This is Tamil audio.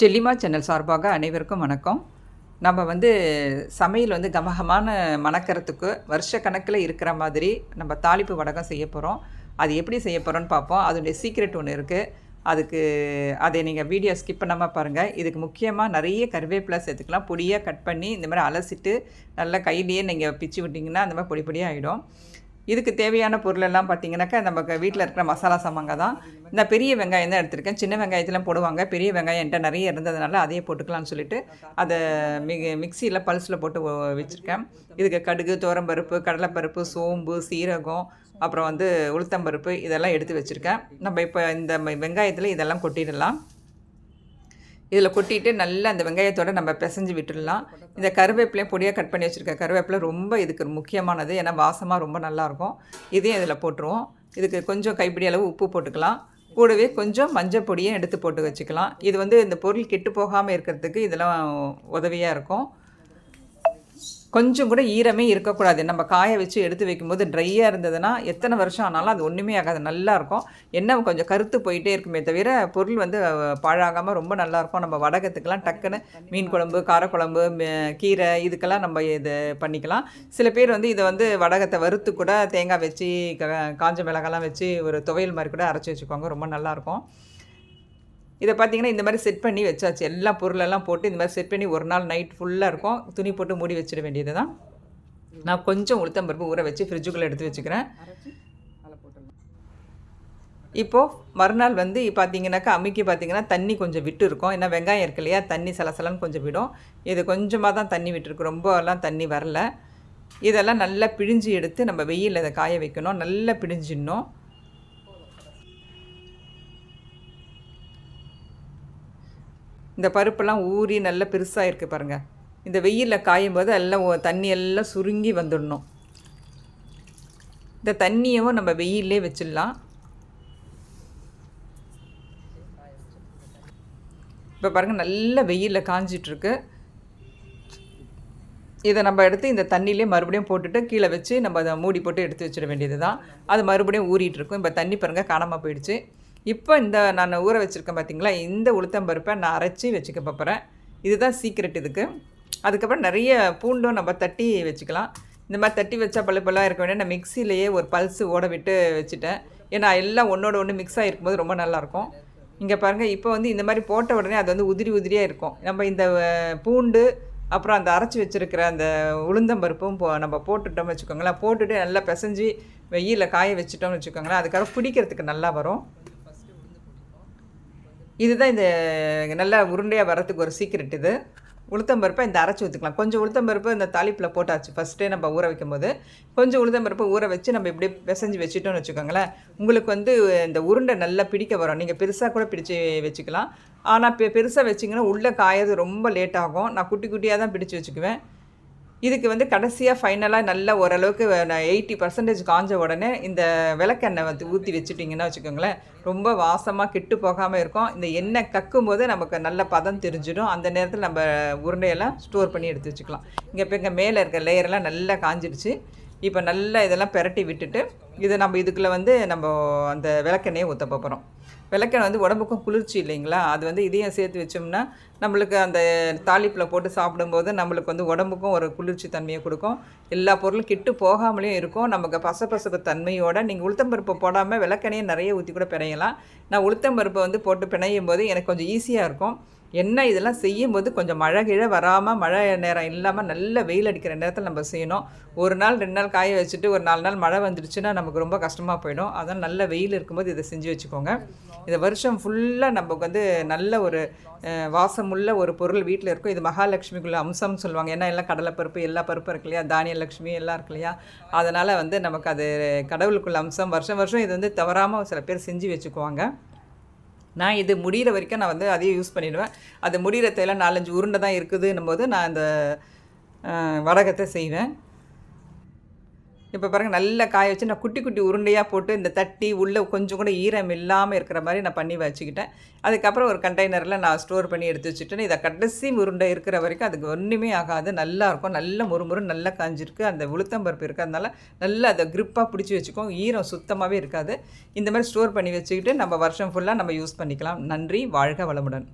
செல்லிமா சேனல் சார்பாக அனைவருக்கும் வணக்கம். நம்ம வந்து சமையல் வந்து கமகமான மணக்கிறதுக்கு வருஷ கணக்கில் இருக்கிற மாதிரி நம்ம தாளிப்பு வடகம் செய்ய போகிறோம் அது எப்படி செய்ய போகிறோன்னு பார்ப்போம். அதனுடைய சீக்ரெட் ஒன்று இருக்குது அதுக்கு அதை நீங்கள் வீடியோ ஸ்கிப் பண்ணாமல் பாருங்கள் இதுக்கு முக்கியமாக நிறைய கருவேப்பிலை சேர்த்துக்கலாம். பொடியாக கட் பண்ணி இந்த மாதிரி அலசிட்டு நல்லா கையிலேயே நீங்கள் பிச்சு விட்டிங்கன்னா அந்த மாதிரி பொடி பொடியாக ஆகிடும் இதுக்கு தேவையான பொருளெல்லாம் பார்த்தீங்கன்னாக்கா நம்ம வீட்டில் இருக்கிற மசாலா சாமாங்க தான். இந்த பெரிய வெங்காயம் தான் எடுத்திருக்கேன். சின்ன வெங்காயத்தில் போடுவாங்க. பெரிய வெங்காயம் என்கிட்ட நிறைய இருந்ததுனால அதையே போட்டுக்கலாம்னு சொல்லிட்டு அதை மிக மிக்சியில் பல்ஸில் போட்டு வச்சுருக்கேன். இதுக்கு கடுகு தோரம்பருப்பு கடலைப்பருப்பு சோம்பு சீரகம் அப்புறம் வந்து உளுத்தம்பருப்பு இதெல்லாம் எடுத்து வச்சுருக்கேன். நம்ம இப்போ இந்த வெங்காயத்தில் இதெல்லாம் கொட்டிடலாம். இதில் கொட்டிட்டு நல்லா அந்த வெங்காயத்தோடு நம்ம பிசைஞ்சு விட்டுடலாம். இந்த கருவேப்பிலையும் பொடியாக கட் பண்ணி வச்சுருக்க கருவேப்பிலை ரொம்ப இதுக்கு முக்கியமானது. ஏன்னா வாசமாக ரொம்ப நல்லாயிருக்கும். இதையும் இதில் போட்டுருவோம். இதுக்கு கொஞ்சம் கைப்பிடி அளவு உப்பு போட்டுக்கலாம். கூடவே கொஞ்சம் மஞ்சள் பொடியும் எடுத்து போட்டு வச்சுக்கலாம். இது வந்து இந்த பொருள் கெட்டு போகாமல் இருக்கிறதுக்கு இதெல்லாம் உதவியாக இருக்கும். கொஞ்சம் கூட ஈரமே இருக்கக்கூடாது. நம்ம காய வச்சு எடுத்து வைக்கும்போது ட்ரையாக இருந்ததுன்னா எத்தனை வருஷம் ஆனாலும் அது ஒன்றுமே ஆகாது. நல்லாயிருக்கும் என்ன கொஞ்சம் கருத்து போயிட்டே இருக்குமே தவிர பொருள் வந்து பாழாகாமல் ரொம்ப நல்லாயிருக்கும் நம்ம வடகத்துக்கெல்லாம் டக்குன்னு மீன் குழம்பு காரக்குழம்பு கீரை இதுக்கெல்லாம் நம்ம இது பண்ணிக்கலாம். சில பேர் வந்து இதை வந்து வடகத்தை வறுத்து கூட தேங்காய் வச்சு காஞ்ச மிளகாலாம் வச்சு ஒரு துவையல் மாதிரி கூட அரைச்சி வச்சுக்குவாங்க. ரொம்ப நல்லாயிருக்கும் இதை பார்த்தீங்கன்னா இந்த மாதிரி செட் பண்ணி வச்சாச்சு. எல்லா பொருளெல்லாம் போட்டு இந்த மாதிரி செட் பண்ணி ஒரு நாள் நைட் ஃபுல்லாக இருக்கும். துணி போட்டு மூடி வச்சிட வேண்டியது தான் நான் கொஞ்சம் உளுத்தம்பருப்பு ஊற வச்சு ஃப்ரிட்ஜுக்குள்ளே எடுத்து வச்சுக்கிறேன். இப்போது மறுநாள் வந்து பார்த்தீங்கன்னாக்கா அம்மிக்கு பார்த்தீங்கன்னா தண்ணி கொஞ்சம் விட்டு இருக்கும். ஏன்னா வெங்காயம் இருக்கு இல்லையா? தண்ணி சலசலன்னு கொஞ்சம் விடும். இது கொஞ்சமாக தான் தண்ணி விட்டுருக்கு. ரொம்பலாம் தண்ணி வரல. இதெல்லாம் நல்லா பிழிஞ்சு எடுத்து நம்ம வெயிலில் இதை காய வைக்கணும். நல்லா பிழிஞ்சிடணும். இந்த பருப்பெல்லாம் ஊறி நல்லா பெருசாக இருக்குது பாருங்கள் இந்த வெயிலில் காயும் போது எல்லாம் தண்ணி எல்லாம் சுருங்கி வந்துடணும். இந்த தண்ணியவும் நம்ம வெயிலே வச்சிடலாம். இப்போ பாருங்கள் நல்ல வெயிலில் காஞ்சிட்ருக்கு. இதை நம்ம எடுத்து இந்த தண்ணியிலே மறுபடியும் போட்டுட்டு கீழே வச்சு நம்ம அதை மூடி போட்டு எடுத்து வச்சிட வேண்டியது தான் அது மறுபடியும் ஊறிட்டுருக்கும் இப்போ தண்ணி பாருங்கள் காணாமல் போயிடுச்சு. இப்போ இந்த நான் ஊற வச்சுருக்கேன் பார்த்தீங்களா இந்த உளுத்தம்பருப்பை நான் அரைச்சி வச்சுக்க போகிறேன் இதுதான் சீக்ரெட் இதுக்கு. அதுக்கப்புறம் நிறைய பூண்டும் நம்ம தட்டி வச்சுக்கலாம். இந்த மாதிரி தட்டி வச்சா பல்லு பல்லாக இருக்க வேண்டிய நான் மிக்சிலேயே ஒரு பல்ஸு ஓட விட்டு வச்சுட்டேன். ஏன்னா எல்லாம் ஒன்றோட ஒன்று மிக்ஸ் ஆகிருக்கும்போது ரொம்ப நல்லாயிருக்கும். இங்கே பாருங்கள் இப்போ வந்து இந்த மாதிரி போட்ட உடனே அது வந்து உதிரி உதிரியாக இருக்கும். நம்ம இந்த பூண்டு அப்புறம் அந்த அரைச்சி வச்சுருக்கிற அந்த உளுந்தம்பருப்பும் போ நம்ம போட்டுட்டோம்னு வச்சுக்கோங்களேன். போட்டுட்டு நல்லா பிசைஞ்சு வெயிலில் காய வச்சுட்டோம்னு வச்சுக்கோங்களேன். அதுக்கப்புறம் பிடிக்கிறதுக்கு நல்லா வரும். இதுதான் இந்த நல்லா உருண்டையாக வரத்துக்கு ஒரு சீக்கிரட் இது. உளுத்தம்பருப்பை இந்த அரைச்சி ஊற்றிக்கலாம் கொஞ்சம் உளுத்தம்பருப்பு இந்த தாளிப்பில் போட்டாச்சு. ஃபஸ்ட்டே நம்ம ஊற வைக்கும் போது கொஞ்சம் உளுத்தம்பருப்பு ஊற வச்சு நம்ம இப்படி பிசைஞ்சு வச்சுட்டோம்னு வச்சுக்கோங்களேன். உங்களுக்கு வந்து இந்த உருண்டை நல்லா பிடிக்க வரும். நீங்கள் பெருசாக கூட பிடிச்சி வச்சுக்கலாம். ஆனால் பெ பெருசாக வச்சிங்கன்னா உள்ளே காயது ரொம்ப லேட் ஆகும். நான் குட்டி குட்டியாக தான் பிடிச்சி வச்சுக்குவேன். இதுக்கு வந்து கடைசியாக ஃபைனலாக நல்ல ஓரளவுக்கு எயிட்டி பர்சன்டேஜ் காஞ்ச உடனே இந்த விளக்கெண்ணெய் வந்து ஊற்றி வச்சுட்டிங்கன்னா வச்சுக்கோங்களேன் ரொம்ப வாசமாக கெட்டு போகாமல் இருக்கும். இந்த எண்ணெய் கக்கும் போது நமக்கு நல்ல பதம் தெரிஞ்சிடும். அந்த நேரத்தில் நம்ம உருண்டையெல்லாம் ஸ்டோர் பண்ணி எடுத்து வச்சுக்கலாம். இங்கே இப்போ இங்கே மேலே இருக்க லேயரெல்லாம் நல்லா காஞ்சிடுச்சு. இப்போ நல்லா இதெல்லாம் பெரட்டி விட்டுட்டு இதை நம்ம இதுக்குள்ளே வந்து நம்ம அந்த விளக்கெண்ணையை ஊற்ற போகிறோம் விளக்கெண்ணெய் வந்து உடம்புக்கும் குளிர்ச்சி இல்லைங்களா? அது வந்து இதையும் சேர்த்து வச்சோம்னா நம்மளுக்கு அந்த தாளிப்பில் போட்டு சாப்பிடும்போது நம்மளுக்கு வந்து உடம்புக்கும் ஒரு குளிர்ச்சி தன்மையை கொடுக்கும். எல்லா பொருளும் கெட்டு போகாமலேயும் இருக்கும். நமக்கு பசப்பசப்பு தன்மையோட நீங்கள் உளுத்தம்பருப்பு போடாமல் விளக்கெண்ணையை நிறைய ஊற்றி கூட பிணையலாம். நான் உளுத்தம்பருப்பை வந்து போட்டு பிணையும் போது எனக்கு கொஞ்சம் ஈஸியாக இருக்கும். என்ன இதெல்லாம் செய்யும்போது கொஞ்சம் மழை கீழே வராமல் மழை நேரம் இல்லாமல் நல்ல வெயில் அடிக்கிற நேரத்தில் நம்ம செய்யணும். ஒரு நாள் ரெண்டு நாள் காய வச்சுட்டு ஒரு நாலு நாள் மழை வந்துடுச்சுன்னா நமக்கு ரொம்ப கஷ்டமாக போயிடும். அதான் நல்ல வெயில் இருக்கும்போது இதை செஞ்சு வச்சுக்கோங்க. இந்த வருஷம் ஃபுல்லாக நமக்கு வந்து நல்ல ஒரு வாசமுள்ள ஒரு பொருள் வீட்டில் இருக்கும். இது மகாலட்சுமிக்குள்ள அம்சம்னு சொல்லுவாங்க. ஏன்னா எல்லாம் கடலைப்பருப்பு எல்லா பருப்பும் இருக்கு இல்லையா? தானிய லட்சுமி எல்லாம் இருக்கு இல்லையா? அதனால் வந்து நமக்கு அது கடவுளுக்குள்ள அம்சம். வருஷம் வருஷம் இது வந்து தவறாமல் சில பேர் செஞ்சு வச்சுக்குவாங்க. நான் இது முடிகிற வரைக்கும் நான் வந்து அதையே யூஸ் பண்ணிவிடுவேன் அது முடிகிற தேவை நாலஞ்சு உருண்டை தான் இருக்குதுன்னும் போது நான் அந்த வடகத்தை செய்வேன். இப்போ பாருங்கள் நல்லா காய வச்சு நான் குட்டி குட்டி உருண்டையாக போட்டு இந்த தட்டி உள்ளே கொஞ்சம் கூட ஈரம் இல்லாமல் இருக்கிற மாதிரி நான் பண்ணி வச்சுக்கிட்டேன். அதுக்கப்புறம் ஒரு கண்டெய்னரில் நான் ஸ்டோர் பண்ணி எடுத்து வச்சுட்டேன். இதை கடைசி உருண்டை இருக்கிற வரைக்கும் அதுக்கு ஒன்றுமே ஆகாது. நல்லாயிருக்கும் நல்ல முறுமுறு நல்லா காஞ்சிருக்கு. அந்த உளுத்தம்பருப்பு இருக்கிறதுனால நல்லா அதை க்ரிப்பாக பிடிச்சி வச்சுக்கோம் ஈரம் சுத்தமாகவே இருக்காது. இந்த மாதிரி ஸ்டோர் பண்ணி வச்சுக்கிட்டு நம்ம வருஷம் ஃபுல்லாக நம்ம யூஸ் பண்ணிக்கலாம். நன்றி. வாழ்க வளமுடன்.